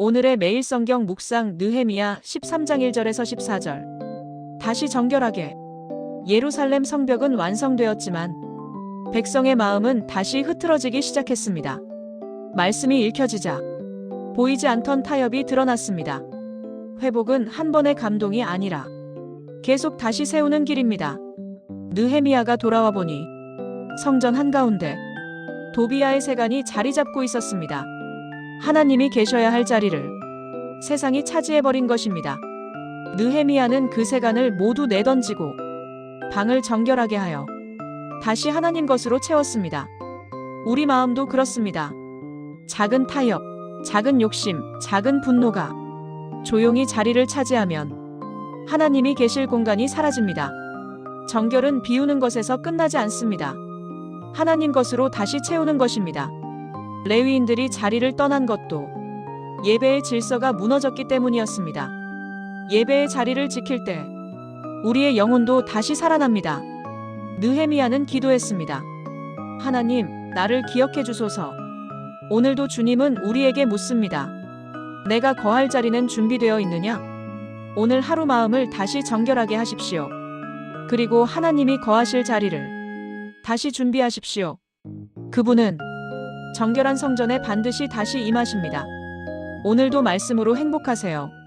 오늘의 매일 성경 묵상 느헤미야 13장 1절에서 14절. 다시 정결하게. 예루살렘 성벽은 완성되었지만 백성의 마음은 다시 흐트러지기 시작했습니다. 말씀이 읽혀지자 보이지 않던 타협이 드러났습니다. 회복은 한 번의 감동이 아니라 계속 다시 세우는 길입니다. 느헤미야가 돌아와 보니 성전 한가운데 도비아의 세간이 자리 잡고 있었습니다. 하나님이 계셔야 할 자리를 세상이 차지해버린 것입니다. 느헤미야는 그 세간을 모두 내던지고 방을 정결하게 하여 다시 하나님 것으로 채웠습니다. 우리 마음도 그렇습니다. 작은 타협, 작은 욕심, 작은 분노가 조용히 자리를 차지하면 하나님이 계실 공간이 사라집니다. 정결은 비우는 것에서 끝나지 않습니다. 하나님 것으로 다시 채우는 것입니다. 레위인들이 자리를 떠난 것도 예배의 질서가 무너졌기 때문이었습니다. 예배의 자리를 지킬 때 우리의 영혼도 다시 살아납니다. 느헤미야는 기도했습니다. 하나님, 나를 기억해 주소서. 오늘도 주님은 우리에게 묻습니다. 내가 거할 자리는 준비되어 있느냐? 오늘 하루 마음을 다시 정결하게 하십시오. 그리고 하나님이 거하실 자리를 다시 준비하십시오. 그분은 정결한 성전에 반드시 다시 임하십니다. 오늘도 말씀으로 행복하세요.